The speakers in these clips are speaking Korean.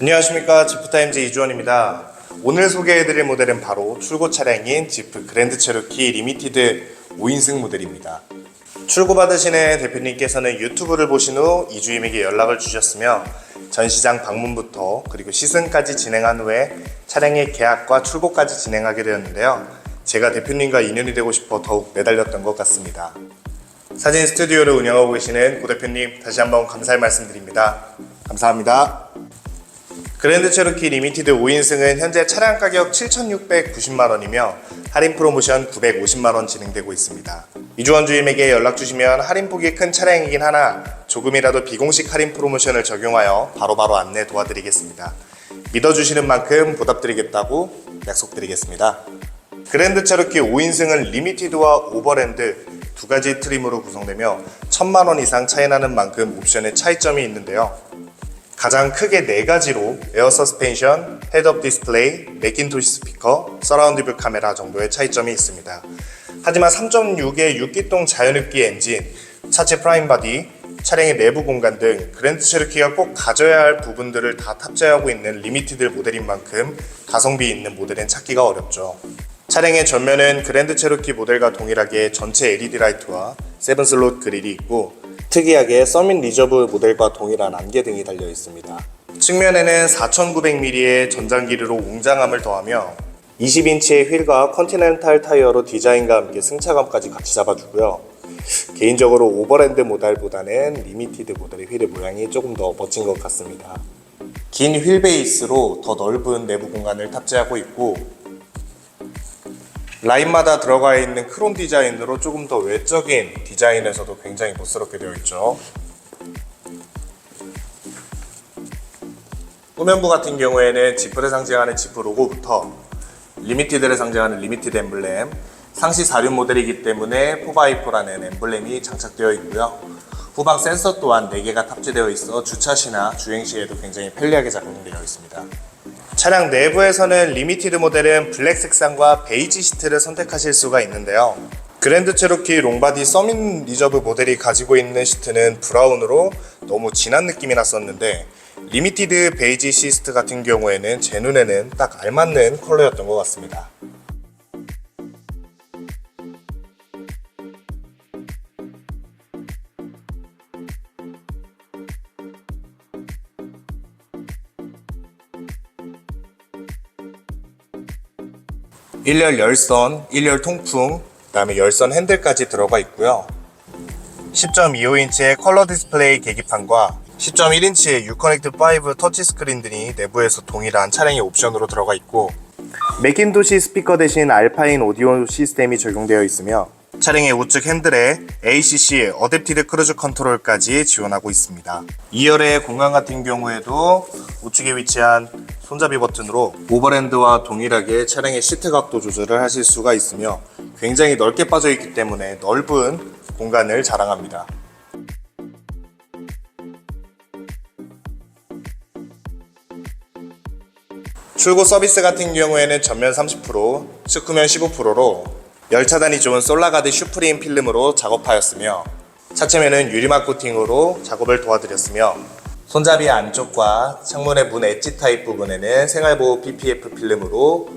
안녕하십니까 지프타임즈 이주원입니다. 오늘 소개해드릴 모델은 바로 출고 차량인 지프 그랜드 체로키 리미티드 5인승 모델입니다. 출고 받으시는 대표님께서는 유튜브를 보신 후 이주임에게 연락을 주셨으며 전시장 방문부터 그리고 시승까지 진행한 후에 차량의 계약과 출고까지 진행하게 되었는데요. 제가 대표님과 인연이 되고 싶어 더욱 매달렸던 것 같습니다. 사진 스튜디오를 운영하고 계시는 고 대표님 다시 한번 감사의 말씀드립니다. 감사합니다. 그랜드 체로키 리미티드 5인승은 현재 차량 가격 7,690만 원이며 할인 프로모션 950만 원 진행되고 있습니다. 이주원 주임에게 연락 주시면 할인폭이 큰 차량이긴 하나 조금이라도 비공식 할인 프로모션을 적용하여 바로바로 안내 도와드리겠습니다. 믿어주시는 만큼 보답드리겠다고 약속드리겠습니다. 그랜드 체로키 5인승은 리미티드와 오버랜드 두 가지 트림으로 구성되며 1천만 원 이상 차이 나는 만큼 옵션의 차이점이 있는데요. 가장 크게 네 가지로 에어 서스펜션, 헤드업 디스플레이, 맥킨토시 스피커, 서라운드 뷰 카메라 정도의 차이점이 있습니다. 하지만 3.6의 6기통 자연흡기 엔진, 차체 프라임 바디, 차량의 내부 공간 등 그랜드 체르키가 꼭 가져야 할 부분들을 다 탑재하고 있는 리미티드 모델인 만큼 가성비 있는 모델은 찾기가 어렵죠. 차량의 전면은 그랜드 체로키 모델과 동일하게 전체 LED 라이트와 세븐 슬롯 그릴이 있고 특이하게 서민 리저브 모델과 동일한 안개등이 달려 있습니다. 측면에는 4900mm의 전장 길이로 웅장함을 더하며 20인치의 휠과 컨티넨탈 타이어로 디자인과 함께 승차감까지 같이 잡아주고요. 개인적으로 오버랜드 모델보다는 리미티드 모델의 휠의 모양이 조금 더 멋진 것 같습니다. 긴 휠 베이스로 더 넓은 내부 공간을 탑재하고 있고 라인마다 들어가 있는 크롬 디자인으로 조금 더 외적인 디자인에서도 굉장히 멋스럽게 되어 있죠. 후면부 같은 경우에는 지프를 상징하는 지프 로고부터 리미티드를 상징하는 리미티드 엠블렘, 상시 4륜 모델이기 때문에 4x4라는 엠블렘이 장착되어 있고요. 후방 센서 또한 4개가 탑재되어 있어 주차 시나 주행 시에도 굉장히 편리하게 작동되어 있습니다. 차량 내부에서는 리미티드 모델은 블랙 색상과 베이지 시트를 선택하실 수가 있는데요. 그랜드 체로키 롱바디 서민 리저브 모델이 가지고 있는 시트는 브라운으로 너무 진한 느낌이 났었는데 리미티드 베이지 시스트 같은 경우에는 제 눈에는 딱 알맞는 컬러였던 것 같습니다. 일열 열선, 일열 통풍, 그다음에 열선 핸들까지 들어가 있고요. 10.25인치의 컬러 디스플레이 계기판과 10.1인치의 유커넥트 5 터치 스크린들이 내부에서 동일한 차량의 옵션으로 들어가 있고 맥킨토시 스피커 대신 알파인 오디오 시스템이 적용되어 있으며 차량의 우측 핸들에 ACC 어댑티드 크루즈 컨트롤까지 지원하고 있습니다. 2열의 공간 같은 경우에도 우측에 위치한 손잡이 버튼으로 오버랜드와 동일하게 차량의 시트 각도 조절을 하실 수가 있으며 굉장히 넓게 빠져 있기 때문에 넓은 공간을 자랑합니다. 출고 서비스 같은 경우에는 전면 30%, 측후면 15%로 열차단이 좋은 솔라가드 슈프림 필름으로 작업하였으며 차체면은 유리막 코팅으로 작업을 도와드렸으며 손잡이 안쪽과 창문의 문 엣지 타입 부분에는 생활보호 PPF 필름으로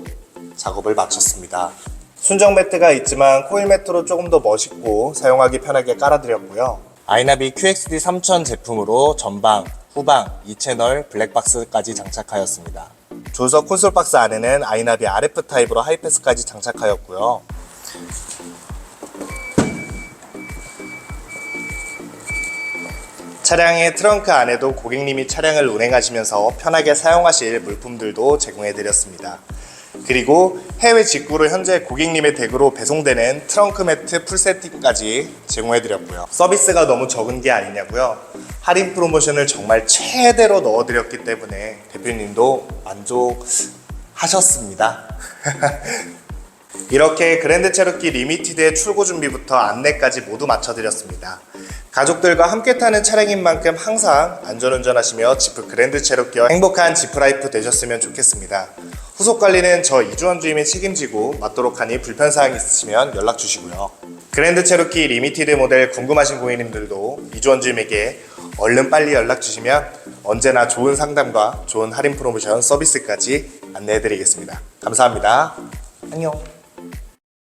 작업을 마쳤습니다. 순정 매트가 있지만 코일 매트로 조금 더 멋있고 사용하기 편하게 깔아드렸고요. 아이나비 QXD 3000 제품으로 전방, 후방, 2채널 블랙박스까지 장착하였습니다. 조석 콘솔 박스 안에는 아이나비 RF 타입으로 하이패스까지 장착하였고요. 차량의 트렁크 안에도 고객님이 차량을 운행하시면서 편하게 사용하실 물품들도 제공해 드렸습니다. 그리고 해외 직구로 현재 고객님의 댁으로 배송되는 트렁크 매트 풀 세팅까지 제공해 드렸고요. 서비스가 너무 적은 게 아니냐고요. 할인 프로모션을 정말 최대로 넣어 드렸기 때문에 대표님도 만족하셨습니다. 이렇게 그랜드 체로키 리미티드의 출고 준비부터 안내까지 모두 마쳐드렸습니다. 가족들과 함께 타는 차량인 만큼 항상 안전운전하시며 지프 그랜드 체로키와 행복한 지프 라이프 되셨으면 좋겠습니다. 후속 관리는 저 이주원 주임이 책임지고 맡도록 하니 불편사항 있으시면 연락 주시고요. 그랜드 체로키 리미티드 모델 궁금하신 고객님들도 이주원 주임에게 얼른 빨리 연락 주시면 언제나 좋은 상담과 좋은 할인 프로모션 서비스까지 안내해 드리겠습니다. 감사합니다. 안녕.